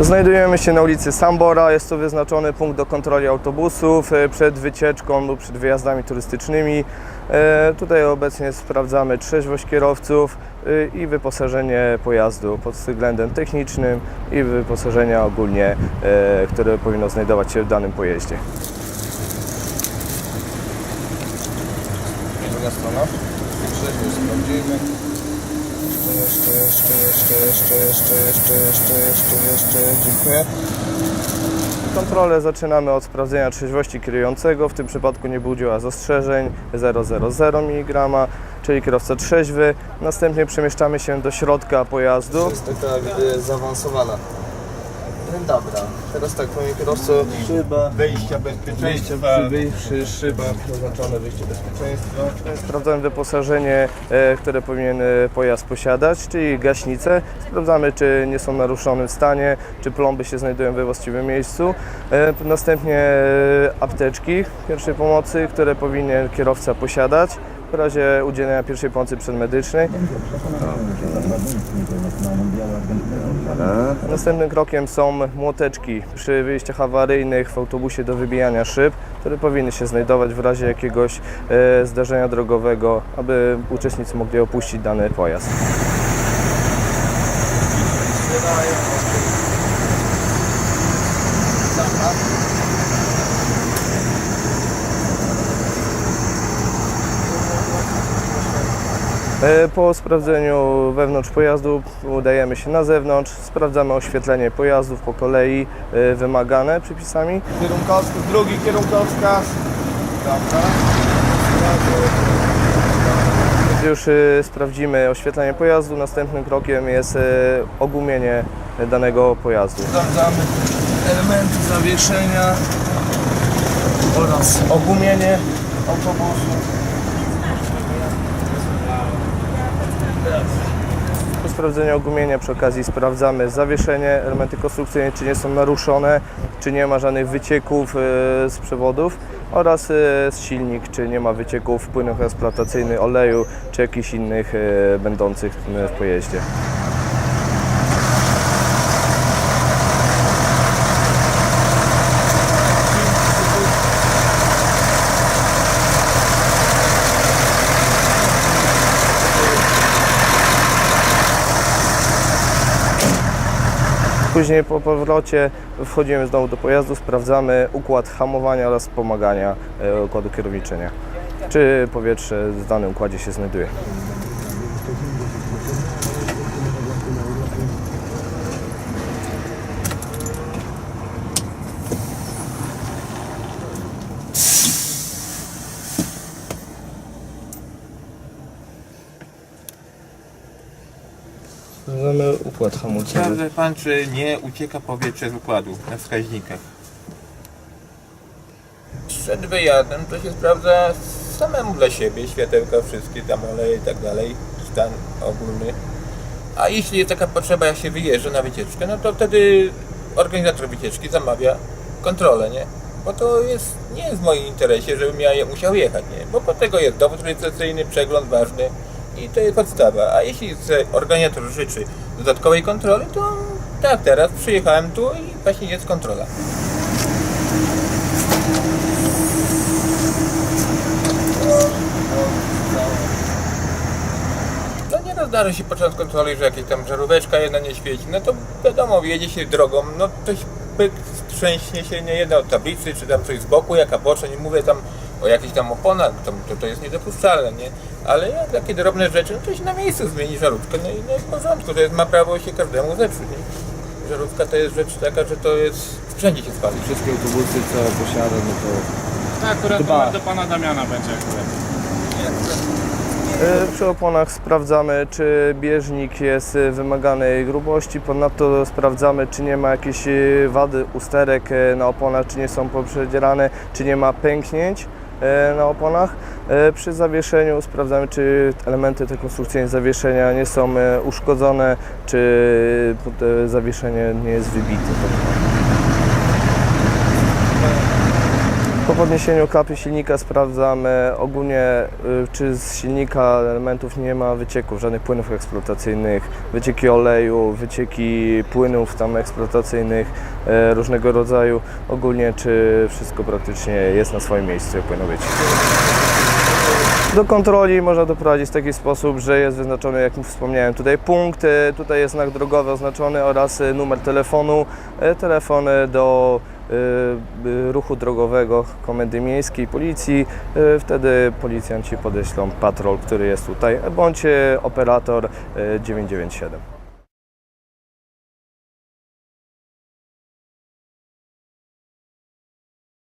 Znajdujemy się na ulicy Sambora. Jest to wyznaczony punkt do kontroli autobusów e, przed wycieczką lub przed wyjazdami turystycznymi. E, Tutaj obecnie sprawdzamy trzeźwość kierowców e, i wyposażenie pojazdu pod względem technicznym i wyposażenia ogólnie, które powinno znajdować się w danym pojeździe. Druga strona. Trzeźwość sprawdzimy. Jeszcze, jeszcze, jeszcze, jeszcze, jeszcze, jeszcze, jeszcze, jeszcze, jeszcze, dziękuję. Kontrolę zaczynamy od sprawdzenia trzeźwości kierującego. W tym przypadku nie budziła zastrzeżeń 0,00 mg, czyli kierowca trzeźwy. Następnie przemieszczamy się do środka pojazdu. Jest taka zaawansowana. Dobra, teraz tak, panie kierowco, szyba, Wejścia bezpieczeństwa. przy, przy szybach oznaczone wyjście bezpieczeństwa. Sprawdzamy wyposażenie, e, które powinien e, pojazd posiadać, czyli gaśnice. Sprawdzamy, czy nie są w naruszonym stanie, czy plomby się znajdują we właściwym miejscu. E, Następnie apteczki pierwszej pomocy, które powinien kierowca posiadać w razie udzielenia pierwszej pomocy przedmedycznej. Następnym krokiem są młoteczki przy wyjściach awaryjnych w autobusie do wybijania szyb, które powinny się znajdować w razie jakiegoś e, zdarzenia drogowego, aby uczestnicy mogli opuścić dany pojazd. Po sprawdzeniu wewnątrz pojazdu udajemy się na zewnątrz, sprawdzamy oświetlenie pojazdów po kolei e, wymagane przepisami. Kierunkowskaz, drugi kierunkowskaz. Dobra. Gdy już e, sprawdzimy oświetlenie pojazdu, następnym krokiem jest e, ogumienie danego pojazdu. Sprawdzamy elementy zawieszenia oraz Ogumienie autobusu. Po sprawdzeniu ogumienia przy okazji sprawdzamy zawieszenie, elementy konstrukcyjne, czy nie są naruszone, czy nie ma żadnych wycieków e, z przewodów oraz e, silnik, czy nie ma wycieków płynów eksploatacyjnych, oleju, czy jakichś innych e, będących w pojeździe. Później po powrocie wchodzimy znowu do pojazdu, sprawdzamy układ hamowania oraz wspomagania e, układu kierowniczenia. Czy powietrze w danym układzie się znajduje. Sprawdzamy układ hamulcowy. Sprawdza pan, czy nie ucieka powietrze z układu na wskaźnikach. Przed wyjazdem to się sprawdza samemu dla siebie, światełka wszystkie, tam oleje i tak dalej, stan ogólny. A jeśli jest taka potrzeba, jak się wyjeżdża na wycieczkę, no to wtedy organizator wycieczki zamawia kontrolę, nie? Bo to jest, nie jest w moim interesie, żebym ja musiał jechać, nie? Bo po tego jest dowód rejestracyjny, przegląd ważny i to jest podstawa. A jeśli chce- organizator życzy dodatkowej kontroli, to tak, teraz przyjechałem tu i właśnie jest kontrola. No nie zdarzy się podczas kontroli, że jakaś tam żaróweczka jedna nie świeci, no to wiadomo, jedzie się drogą, no ktoś pyk, trzęśnie się nie jedna od tablicy, czy tam coś z boku, jaka boczna, nie mówię tam o jakichś tam oponach, to, to, to jest niedopuszczalne, nie? Ale jak takie drobne rzeczy, no to się na miejscu zmieni żarówkę, no i no i w porządku, to jest, ma prawo się każdemu zepsuć, nie? Żarówka to jest rzecz taka, że to jest, wszędzie się spali. Wszystkie autobusy, co posiada, no to akurat Dba. numer do pana Damiana będzie akurat. E, Przy oponach sprawdzamy, czy bieżnik jest wymaganej grubości. Ponadto sprawdzamy, czy nie ma jakichś e, wady usterek e, na oponach, czy nie są poprzedzierane, czy nie ma pęknięć na oponach. E, Przy zawieszeniu sprawdzamy, czy elementy te konstrukcyjne zawieszenia nie są e, uszkodzone, czy e, zawieszenie nie jest wybite. Po podniesieniu klapy silnika sprawdzamy ogólnie, y, czy z silnika elementów nie ma wycieków, żadnych płynów eksploatacyjnych, wycieki oleju, wycieki płynów tam eksploatacyjnych e, różnego rodzaju. Ogólnie, czy wszystko praktycznie jest na swoim miejscu, jak powinno być. Do kontroli można doprowadzić w taki sposób, że jest wyznaczony, jak wspomniałem, tutaj punkt, e, tutaj jest znak drogowy oznaczony oraz numer telefonu, telefon do ruchu drogowego Komendy Miejskiej, Policji. E, Wtedy policjanci podeślą patrol, który jest tutaj, bądź operator e, 997.